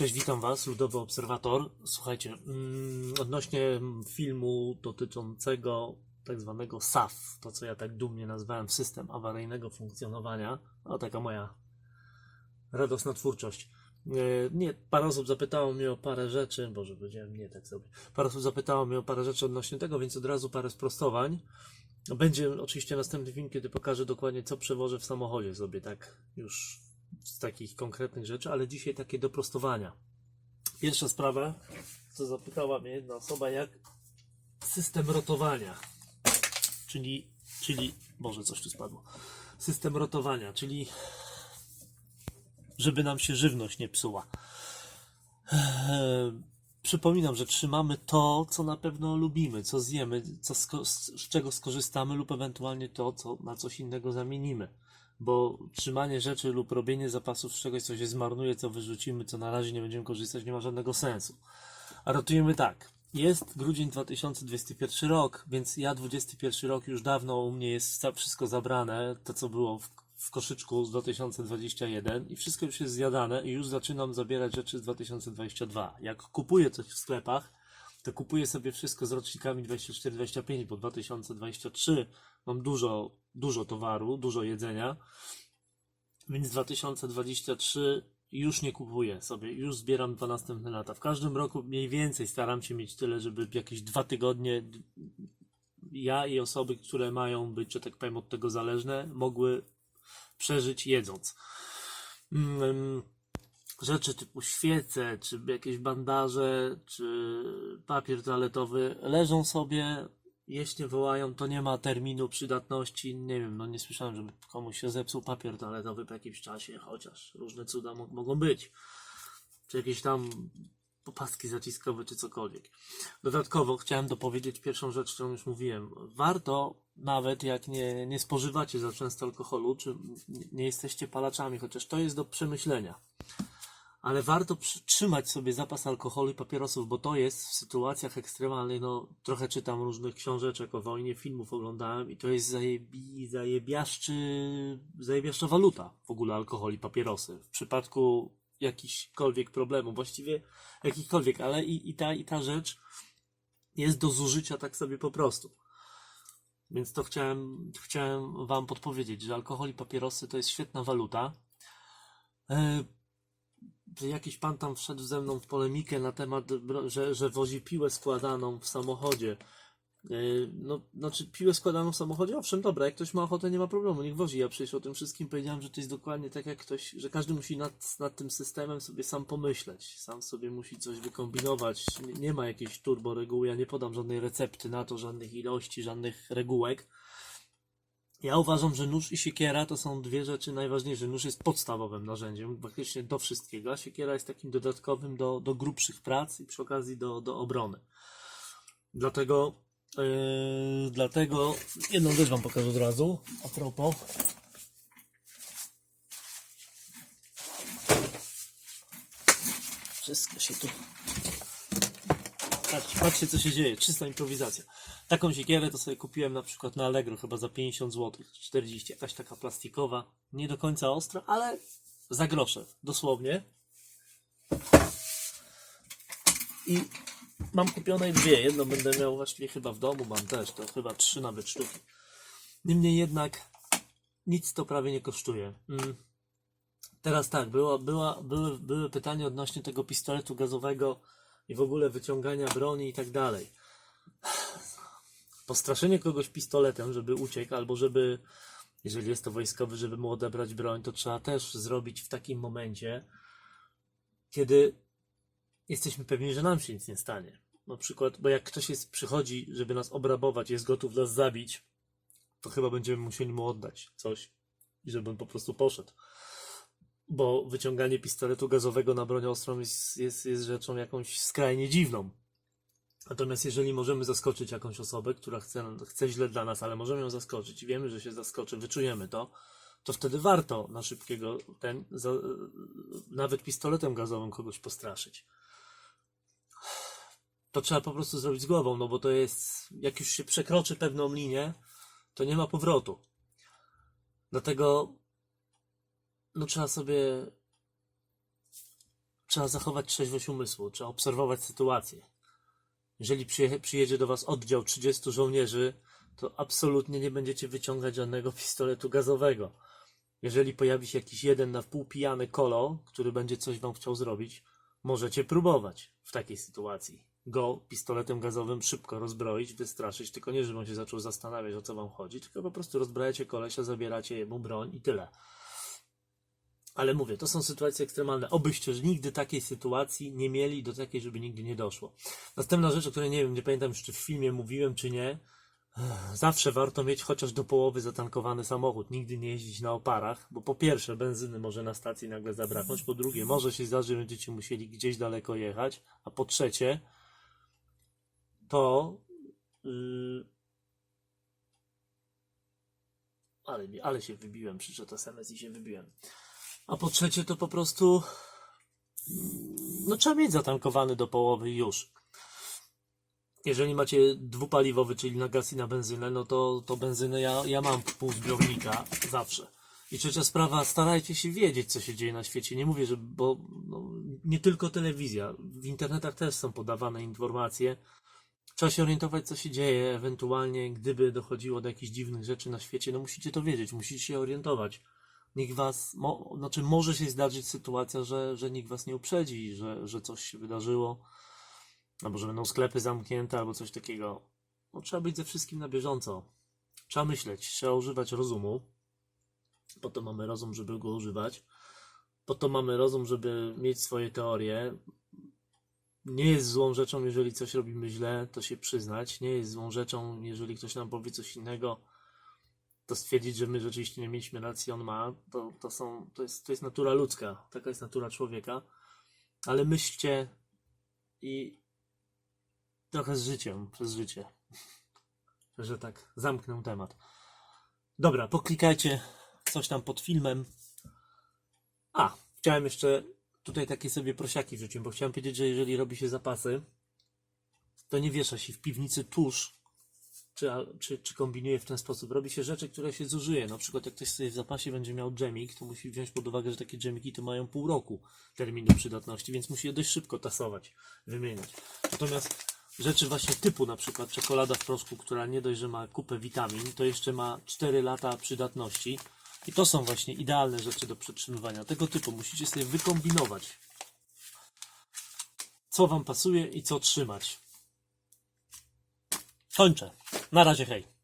Cześć, witam Was, Ludowy Obserwator. Słuchajcie, mm, odnośnie filmu dotyczącego tak zwanego SAF, to co ja tak dumnie nazwałem system awaryjnego funkcjonowania, no taka moja radosna twórczość. E, Nie, parę osób zapytało mnie o parę rzeczy, boże, powiedziałem nie tak sobie. Parę osób zapytało mnie o parę rzeczy odnośnie tego, więc od razu parę sprostowań. Będzie oczywiście następny film, kiedy pokażę dokładnie, co przewożę w samochodzie sobie, tak już z takich konkretnych rzeczy, ale dzisiaj takie doprostowania. Pierwsza sprawa, co zapytała mnie jedna osoba, jak system rotowania, czyli, czyli, może coś tu spadło, system rotowania, czyli żeby nam się żywność nie psuła. Eee, Przypominam, że trzymamy to, co na pewno lubimy, co zjemy, co z z czego skorzystamy, lub ewentualnie to, co na coś innego zamienimy. Bo trzymanie rzeczy lub robienie zapasów z czegoś, co się zmarnuje, co wyrzucimy, co na razie nie będziemy korzystać, nie ma żadnego sensu. A rotujemy tak. Jest grudzień 2021 rok, więc ja 21 rok już dawno u mnie jest wszystko zabrane, to co było w, w koszyczku z 2021 i wszystko już jest zjadane i już zaczynam zabierać rzeczy z 2022. Jak kupuję coś w sklepach, to kupuję sobie wszystko z rocznikami 24-25, bo 2023 mam dużo, dużo towaru, dużo jedzenia, więc 2023 już nie kupuję sobie, już zbieram dwa następne lata. W każdym roku mniej więcej staram się mieć tyle, żeby jakieś dwa tygodnie ja i osoby, które mają być, że tak powiem, od tego zależne, mogły przeżyć jedząc. Mm, Rzeczy typu świece, czy jakieś bandaże, czy papier toaletowy leżą sobie, jeśli wołają, to nie ma terminu przydatności. Nie wiem, no nie słyszałem, żeby komuś się zepsuł papier toaletowy po jakimś czasie, chociaż różne cuda mo- mogą być. Czy jakieś tam popaski zaciskowe, czy cokolwiek. Dodatkowo chciałem dopowiedzieć pierwszą rzecz, którą już mówiłem. Warto, nawet jak nie, nie spożywacie za często alkoholu, czy nie jesteście palaczami, chociaż to jest do przemyślenia ale warto trzymać sobie zapas alkoholu i papierosów, bo to jest w sytuacjach ekstremalnych, no trochę czytam różnych książeczek o wojnie, filmów oglądałem i to jest zajebi, zajebiaszczy, zajebiaszcza waluta w ogóle alkohol i papierosy. W przypadku jakichkolwiek problemów, właściwie jakichkolwiek, ale i, i, ta, i ta rzecz jest do zużycia tak sobie po prostu. Więc to chciałem, chciałem Wam podpowiedzieć, że alkohol i papierosy to jest świetna waluta. Że jakiś pan tam wszedł ze mną w polemikę na temat, że, że wozi piłę składaną w samochodzie. Yy, No, znaczy piłę składaną w samochodzie, owszem, dobra, jak ktoś ma ochotę, nie ma problemu, niech wozi. Ja przecież o tym wszystkim powiedziałem, że to jest dokładnie tak jak ktoś, że każdy musi nad, nad tym systemem sobie sam pomyśleć, sam sobie musi coś wykombinować. Nie, nie ma jakiejś turbo reguły, ja nie podam żadnej recepty na to, żadnych ilości, żadnych regułek. Ja uważam, że nóż i siekiera to są dwie rzeczy najważniejsze. Nóż jest podstawowym narzędziem, praktycznie do wszystkiego, a siekiera jest takim dodatkowym do, do grubszych prac i przy okazji do, do obrony. Dlatego, yy, dlatego jedną rzecz Wam pokażę od razu. A propos. Wszystko się tu Patrzcie, patrzcie co się dzieje, czysta improwizacja. Taką siekierę to sobie kupiłem na przykład na Allegro chyba za 50 zł, 40, jakaś taka plastikowa, nie do końca ostra, ale za grosze, dosłownie. I mam kupione dwie, jedną będę miał właściwie chyba w domu, mam też, to chyba trzy nawet sztuki. Niemniej jednak nic to prawie nie kosztuje. Mm. Teraz tak, było, była, były, były pytania odnośnie tego pistoletu gazowego i w ogóle wyciągania broni i tak dalej. Postraszenie kogoś pistoletem, żeby uciekł, albo żeby, jeżeli jest to wojskowy, żeby mu odebrać broń, to trzeba też zrobić w takim momencie, kiedy jesteśmy pewni, że nam się nic nie stanie. Na przykład, bo jak ktoś jest, przychodzi, żeby nas obrabować, jest gotów nas zabić, to chyba będziemy musieli mu oddać coś i żeby on po prostu poszedł bo wyciąganie pistoletu gazowego na broń ostrą jest, jest, jest rzeczą jakąś skrajnie dziwną. Natomiast jeżeli możemy zaskoczyć jakąś osobę, która chce, chce źle dla nas, ale możemy ją zaskoczyć i wiemy, że się zaskoczy, wyczujemy to, to wtedy warto na szybkiego ten, za, nawet pistoletem gazowym kogoś postraszyć. To trzeba po prostu zrobić z głową, no bo to jest, jak już się przekroczy pewną linię, to nie ma powrotu. Dlatego no trzeba sobie trzeba zachować trzeźwość umysłu, trzeba obserwować sytuację. Jeżeli przyje, przyjedzie do Was oddział 30 żołnierzy, to absolutnie nie będziecie wyciągać żadnego pistoletu gazowego. Jeżeli pojawi się jakiś jeden na wpół pijany kolo, który będzie coś Wam chciał zrobić, możecie próbować w takiej sytuacji. Go pistoletem gazowym szybko rozbroić, wystraszyć, tylko nie, żeby on się zaczął zastanawiać, o co Wam chodzi, tylko po prostu rozbrajacie kolesia, zabieracie jemu broń i tyle. Ale mówię, to są sytuacje ekstremalne. Obyście nigdy takiej sytuacji nie mieli, do takiej, żeby nigdy nie doszło. Następna rzecz, o której nie wiem, nie pamiętam już, czy w filmie mówiłem, czy nie. Zawsze warto mieć chociaż do połowy zatankowany samochód. Nigdy nie jeździć na oparach, bo po pierwsze, benzyny może na stacji nagle zabraknąć, po drugie, może się zdarzyć, że będziecie musieli gdzieś daleko jechać, a po trzecie, to. Yy... Ale, ale się wybiłem, przyszedł SMS i się wybiłem. A po trzecie to po prostu no trzeba mieć zatankowany do połowy już. Jeżeli macie dwupaliwowy, czyli na gaz i na benzynę, no to, to benzynę ja, ja mam pół zbiornika zawsze. I trzecia sprawa, starajcie się wiedzieć, co się dzieje na świecie. Nie mówię, że, bo no, nie tylko telewizja, w internetach też są podawane informacje. Trzeba się orientować, co się dzieje, ewentualnie gdyby dochodziło do jakichś dziwnych rzeczy na świecie, no musicie to wiedzieć, musicie się orientować nikt was, mo, znaczy może się zdarzyć sytuacja, że, że nikt was nie uprzedzi, że, że coś się wydarzyło, albo że będą sklepy zamknięte, albo coś takiego. No, trzeba być ze wszystkim na bieżąco. Trzeba myśleć, trzeba używać rozumu. Po to mamy rozum, żeby go używać. Po to mamy rozum, żeby mieć swoje teorie. Nie jest złą rzeczą, jeżeli coś robimy źle, to się przyznać. Nie jest złą rzeczą, jeżeli ktoś nam powie coś innego, to stwierdzić, że my rzeczywiście nie mieliśmy racji, on ma, to, to, są, to, jest, to jest natura ludzka, taka jest natura człowieka, ale myślcie i trochę z życiem, przez życie, że tak zamknę temat. Dobra, poklikajcie coś tam pod filmem. A, chciałem jeszcze tutaj takie sobie prosiaki wrzucić, bo chciałem powiedzieć, że jeżeli robi się zapasy, to nie wiesza się w piwnicy tuż czy, czy, czy kombinuje w ten sposób. Robi się rzeczy, które się zużyje. Na przykład jak ktoś sobie w zapasie będzie miał dżemik, to musi wziąć pod uwagę, że takie dżemiki to mają pół roku terminu przydatności, więc musi je dość szybko tasować, wymieniać. Natomiast rzeczy właśnie typu na przykład czekolada w proszku, która nie dość, że ma kupę witamin, to jeszcze ma 4 lata przydatności. I to są właśnie idealne rzeczy do przetrzymywania. Tego typu musicie sobie wykombinować, co Wam pasuje i co trzymać. Kończę. Na razie, hej.